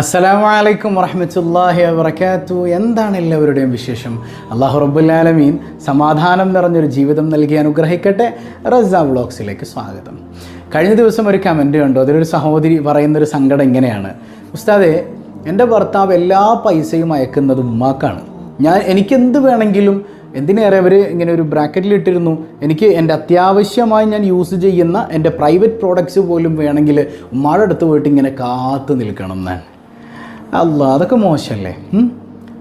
അസ്സലാമു അലൈക്കും വറഹമത്തല്ലാഹി വബർക്കാത്തു എന്താണ് എല്ലാവരുടെയും വിശേഷം? അള്ളാഹു റബ്ബുല്ലാലമീൻ സമാധാനം നിറഞ്ഞൊരു ജീവിതം നൽകി അനുഗ്രഹിക്കട്ടെ. റസ വ്ളോഗ്സിലേക്ക് സ്വാഗതം. കഴിഞ്ഞ ദിവസം ഒരു കമന്റ് കണ്ടു. അതിലൊരു സഹോദരി പറയുന്നൊരു സങ്കടം ഇങ്ങനെയാണ്. ഉസ്താദെ എന്റെ ഭർത്താവ് എല്ലാ പൈസയും അയക്കുന്നത് ഉമ്മാക്കാണ്. ഞാൻ എനിക്കെന്ത് വേണമെങ്കിലും എന്തിനേറെ അവർ ഇങ്ങനെ ഒരു ബ്രാക്കറ്റിൽ ഇട്ടിരുന്നു? എനിക്ക് എന്റെ അത്യാവശ്യമായി ഞാൻ യൂസ് ചെയ്യുന്ന എന്റെ പ്രൈവറ്റ് പ്രോഡക്റ്റ്സ് പോലും വേണമെങ്കിൽ ഉമ്മാടെ അടുത്ത് പോയിട്ട് ഇങ്ങനെ കാത്തു നിൽക്കണം എന്നാണ്. അല്ല അതൊക്കെ മോശമല്ലേ?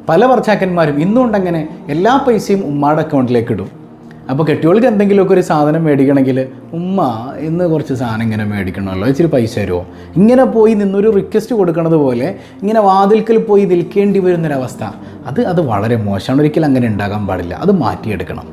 പല ഭർത്താക്കന്മാരും ഇന്നുകൊണ്ടങ്ങനെ എല്ലാ പൈസയും ഉമ്മയുടെ അക്കൗണ്ടിലേക്ക് ഇടും. അപ്പോൾ കെട്ടിയോൾക്ക് എന്തെങ്കിലുമൊക്കെ ഒരു സാധനം മേടിക്കണമെങ്കിൽ ഉമ്മ ഇന്ന് കുറച്ച് സാധനം ഇങ്ങനെ മേടിക്കണമല്ലോ ഇച്ചിരി പൈസ തരുമോ? ഇങ്ങനെ പോയി നിന്നൊരു റിക്വസ്റ്റ് കൊടുക്കണത് പോലെ ഇങ്ങനെ വാതിൽക്കൽ പോയി നിൽക്കേണ്ടി വരുന്നൊരവസ്ഥ. അത് അത് വളരെ മോശമാണ്. ഒരിക്കലും അങ്ങനെ ഉണ്ടാകാൻ പാടില്ല. അത് മാറ്റിയെടുക്കണം.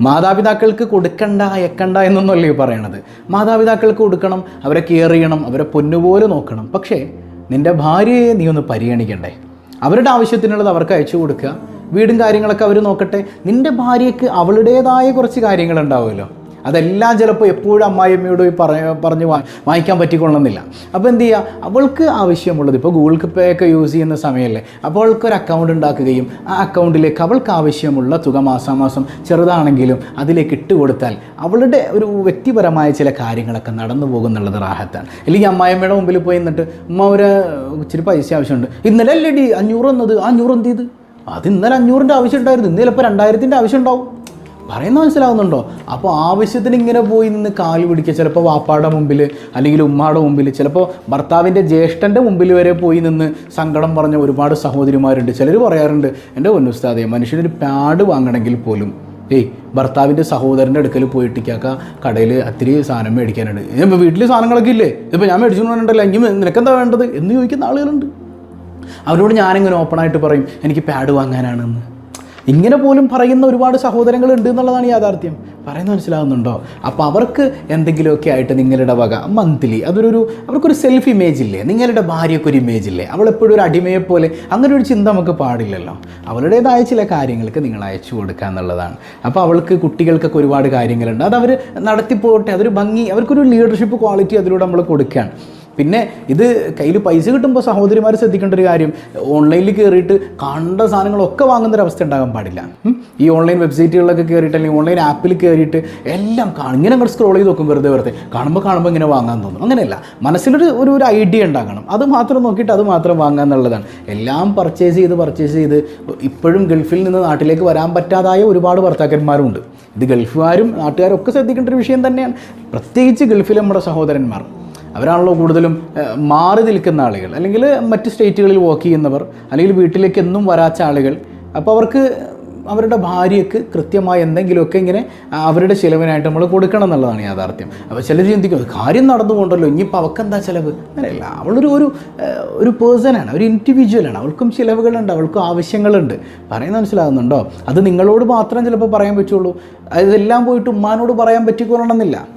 മാതാപിതാക്കൾക്ക് കൊടുക്കണ്ട അയക്കണ്ട എന്നൊന്നുമല്ലേ പറയണത്. മാതാപിതാക്കൾക്ക് കൊടുക്കണം അവരെ കെയർ ചെയ്യണം അവരെ പൊന്നുപോലെ നോക്കണം. പക്ഷേ നിന്റെ ഭാര്യയെ നീ ഒന്ന് പരിഗണിക്കണ്ടേ? അവരുടെ ആവശ്യത്തിനുള്ളത് അവർക്ക് അയച്ചു കൊടുക്കുക. വീടും കാര്യങ്ങളൊക്കെ അവർ നോക്കട്ടെ. നിന്റെ ഭാര്യയ്ക്ക് അവളുടേതായ കുറച്ച് കാര്യങ്ങളുണ്ടാവുമല്ലോ. അതെല്ലാം ചിലപ്പോൾ എപ്പോഴും അമ്മായിയമ്മയോട് പറഞ്ഞ് പറഞ്ഞ് വാങ്ങിക്കാൻ പറ്റിക്കൊള്ളണമെന്നില്ല അപ്പോൾ എന്ത് ചെയ്യുക? അവൾക്ക് ആവശ്യമുള്ളത് ഇപ്പോൾ ഗൂഗിൾ പേ ഒക്കെ യൂസ് ചെയ്യുന്ന സമയമല്ലേ അപ്പോൾ അവൾക്ക് ഒരു അക്കൗണ്ട് ഉണ്ടാക്കുകയും ആ അക്കൗണ്ടിലേക്ക് അവൾക്ക് ആവശ്യമുള്ള തുക മാസാമാസം ചെറുതാണെങ്കിലും അതിലേക്ക് ഇട്ട് കൊടുത്താൽ അവളുടെ ഒരു വ്യക്തിപരമായ ചില കാര്യങ്ങളൊക്കെ നടന്നു പോകുന്നുള്ളത് റാഹത്താണ്. അല്ലെങ്കിൽ അമ്മായിയമ്മയുടെ മുമ്പിൽ പോയി നിന്നിട്ട് അമ്മ ഒരു ഇച്ചിരി പൈസ ആവശ്യമുണ്ട്. ഇന്നലെ അല്ലേ ഡി? അഞ്ഞൂറ് വന്നത്. ആ അഞ്ഞൂറ് എന്ത് ചെയ്ത്? അത് ഇന്നലെ അഞ്ഞൂറിന്റെ ആവശ്യം ഉണ്ടായിരുന്നു. ഇന്ന് ചിലപ്പോൾ രണ്ടായിരത്തിന്റെ ആവശ്യം ഉണ്ടാവും. പറയുന്നത് മനസ്സിലാവുന്നുണ്ടോ? അപ്പോൾ ആവശ്യത്തിന് ഇങ്ങനെ പോയി നിന്ന് കാൽ പിടിക്കുക. ചിലപ്പോൾ വാപ്പാടെ മുമ്പിൽ അല്ലെങ്കിൽ ഉമ്മാടെ മുമ്പിൽ. ചിലപ്പോൾ ഭർത്താവിന്റെ ജ്യേഷ്ഠന്റെ മുമ്പിൽ വരെ പോയി നിന്ന് സങ്കടം പറഞ്ഞ ഒരുപാട് സഹോദരിമാരുണ്ട്. ചിലർ പറയാറുണ്ട് എന്റെ പൊന്നുസ്താദെ മനുഷ്യനൊരു പാഡ് വാങ്ങണമെങ്കിൽ പോലും ഏയ് ഭർത്താവിന്റെ സഹോദരന്റെ അടുക്കൽ പോയിട്ടിക്കാക്ക കടയിൽ അത്തിരി സാധനം മേടിക്കാനുണ്ട്. ഇതിപ്പോൾ വീട്ടിൽ സാധനങ്ങളൊക്കെ ഇല്ലേ? ഇതിപ്പോൾ ഞാൻ മേടിച്ചു മേടിച്ചുകൊണ്ടുണ്ടല്ലോ എങ്കിൽ നിനക്കെന്താ വേണ്ടത്? എന്ന് ചോദിക്കുന്ന ആളുകളുണ്ട്. അവരോട് ഞാനിങ്ങനെ ഓപ്പണായിട്ട് പറയും എനിക്ക് പാഡ് വാങ്ങാനാണെന്ന്. ഇങ്ങനെ പോലും പറയുന്ന ഒരുപാട് സഹോദരങ്ങൾ ഉണ്ട് എന്നുള്ളതാണ് യാഥാർത്ഥ്യം. പറയുന്ന മനസ്സിലാകുന്നുണ്ടോ? അപ്പോൾ അവർക്ക് എന്തെങ്കിലുമൊക്കെ ആയിട്ട് നിങ്ങളുടെ വക മന്ത്ലി അതൊരു അവർക്കൊരു സെൽഫ് ഇമേജ് ഇല്ലേ? നിങ്ങളുടെ ഭാര്യയ്ക്ക് ഒരു ഇമേജ് ഇല്ലേ? അവൾ എപ്പോഴും ഒരു അടിമയെ പോലെ അങ്ങനെ ഒരു ചിന്ത നമുക്ക് പാടില്ലല്ലോ. അവളുടേതായ ചില കാര്യങ്ങൾക്ക് നിങ്ങൾ അയച്ചു കൊടുക്കുക എന്നുള്ളതാണ്. അപ്പോൾ അവൾക്ക് കുട്ടികൾക്കൊക്കെ ഒരുപാട് കാര്യങ്ങളുണ്ട്. അത് അവർ നടത്തിപ്പോട്ടെ അതൊരു ഭംഗി അവർക്കൊരു ലീഡർഷിപ്പ് ക്വാളിറ്റി അതിലൂടെ നമ്മൾ കൊടുക്കുകയാണ്. പിന്നെ ഇത് കയ്യിൽ പൈസ കിട്ടുമ്പോൾ സഹോദരിമാർ ശ്രദ്ധിക്കേണ്ട ഒരു കാര്യം ഓൺലൈനിൽ കയറിയിട്ട് കണ്ട സാധനങ്ങളൊക്കെ വാങ്ങുന്നൊരവസ്ഥ ഉണ്ടാകാൻ പാടില്ല. ഈ ഓൺലൈൻ വെബ്സൈറ്റുകളിലൊക്കെ കയറിയിട്ട് അല്ലെങ്കിൽ ഓൺലൈൻ ആപ്പിൽ കയറിയിട്ട് എല്ലാം കാണും ഇങ്ങനെ സ്ക്രോൾ ചെയ്ത് നോക്കും വെറുതെ വെറുതെ. കാണുമ്പോൾ കാണുമ്പോൾ ഇങ്ങനെ വാങ്ങാൻ തോന്നും. അങ്ങനെയല്ല. മനസ്സിലൊരു ഒരു ഒരു ഐഡിയ ഉണ്ടാകണം. അത് മാത്രം നോക്കിയിട്ട് അത് മാത്രം വാങ്ങുക എന്നുള്ളതാണ്. എല്ലാം പർച്ചേസ് ചെയ്ത് പർച്ചേസ് ചെയ്ത് ഇപ്പോഴും ഗൾഫിൽ നിന്ന് നാട്ടിലേക്ക് വരാൻ പറ്റാതായ ഒരുപാട് ഭർത്താക്കന്മാരുണ്ട് ഇത് ഗൾഫുകാരും നാട്ടുകാരും ഒക്കെ ശ്രദ്ധിക്കേണ്ട ഒരു വിഷയം തന്നെയാണ്. പ്രത്യേകിച്ച് ഗൾഫിലെ നമ്മുടെ സഹോദരന്മാർ. അവരാണല്ലോ കൂടുതലും മാറി നിൽക്കുന്ന ആളുകൾ. അല്ലെങ്കിൽ മറ്റ് സ്റ്റേറ്റുകളിൽ വർക്ക് ചെയ്യുന്നവർ അല്ലെങ്കിൽ വീട്ടിലേക്ക് എന്നും വരാച്ച ആളുകൾ. അപ്പോൾ അവർക്ക് അവരുടെ ഭാര്യയ്ക്ക് കൃത്യമായി എന്തെങ്കിലുമൊക്കെ ഇങ്ങനെ അവരുടെ ചിലവിനായിട്ട് നമ്മൾ കൊടുക്കണം എന്നുള്ളതാണ് യാഥാർത്ഥ്യം. അപ്പോൾ ചിലർ ചിന്തിക്കും "അത് കാര്യം നടന്നുകൊണ്ടല്ലോ ഇനിയിപ്പോൾ അവൾക്കെന്താ ചിലവ്? അങ്ങനെയല്ല. അവളൊരു ഒരു ഒരു പേഴ്സണാണ് ഒരു ഇൻഡിവിജ്വലാണ് അവൾക്കും ചിലവുകളുണ്ട് അവൾക്കും ആവശ്യങ്ങളുണ്ട്. പറയുന്നത് മനസ്സിലാകുന്നുണ്ടോ? അത് നിങ്ങളോട് മാത്രം ചിലപ്പോൾ പറയാൻ പറ്റുള്ളൂ. അതെല്ലാം പോയിട്ട് ഉമ്മാനോട് പറയാൻ പറ്റിക്കൊള്ളണമെന്നില്ല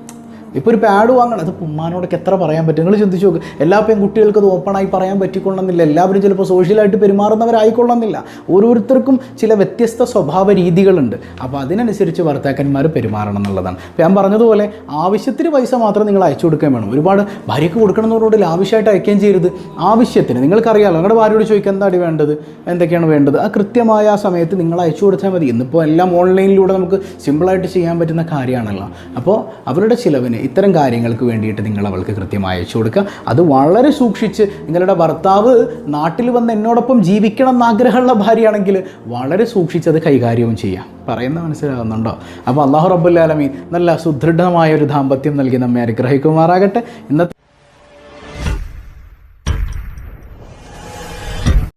ഇപ്പോൾ ഒരു പാഡ് വാങ്ങണം. അത് ഉമ്മാനോടൊക്കെ എത്ര പറയാൻ പറ്റും? നിങ്ങൾ ചിന്തിച്ച് നോക്ക്. എല്ലാ പെൺകുട്ടികൾക്കും അത് ഓപ്പണായി പറയാൻ പറ്റിക്കൊള്ളുന്നില്ല. എല്ലാവരും ചിലപ്പോൾ സോഷ്യലായിട്ട് പെരുമാറുന്നവരായിക്കൊള്ളുന്നില്ല. ഓരോരുത്തർക്കും ചില വ്യത്യസ്ത സ്വഭാവ രീതികളുണ്ട്. അപ്പോൾ അതിനനുസരിച്ച് ഭർത്താക്കന്മാർ പെരുമാറണം എന്നുള്ളതാണ്. അപ്പോൾ ഞാൻ പറഞ്ഞതുപോലെ ആവശ്യത്തിന് പൈസ മാത്രം നിങ്ങൾ അയച്ചു കൊടുക്കുകയും വേണം. ഒരുപാട് ഭാര്യയ്ക്ക് കൊടുക്കണമെന്നവരോട് ആവശ്യമായിട്ട് അയക്കുകയും ചെയ്യരുത്. ആവശ്യത്തിന്. നിങ്ങൾക്കറിയാമല്ലോ നിങ്ങളുടെ ഭാര്യയോട് ചോദിക്കാൻ എന്താടി വേണ്ടത്? എന്തൊക്കെയാണ് വേണ്ടത്? ആ കൃത്യമായ ആ സമയത്ത് നിങ്ങൾ അയച്ചു കൊടുത്താൽ മതി. ഇന്നിപ്പോൾ എല്ലാം ഓൺലൈനിലൂടെ നമുക്ക് സിമ്പിളായിട്ട് ചെയ്യാൻ പറ്റുന്ന കാര്യമാണല്ലോ. അപ്പോൾ അവരുടെ ചിലവിന് ഇത്തരം കാര്യങ്ങൾക്ക് വേണ്ടിയിട്ട് നിങ്ങൾ അവൾക്ക് കൃത്യമായി അയച്ചു കൊടുക്കുക. അത് വളരെ സൂക്ഷിച്ച് നിങ്ങളുടെ ഭർത്താവ് നാട്ടിൽ വന്ന് എന്നോടൊപ്പം ജീവിക്കണം എന്നാഗ്രഹമുള്ള ഭാര്യയാണെങ്കിൽ വളരെ സൂക്ഷിച്ചത് കൈകാര്യവും ചെയ്യാം. പറയുന്ന മനസ്സിലാകുന്നുണ്ടോ അപ്പോൾ അള്ളാഹു റബ്ബുല്ലാലമീൻ നല്ല സുദൃഢമായ ഒരു ദാമ്പത്യം നൽകി നമ്മെ അനുഗ്രഹിക്കുമാറാകട്ടെ. ഇന്നത്തെ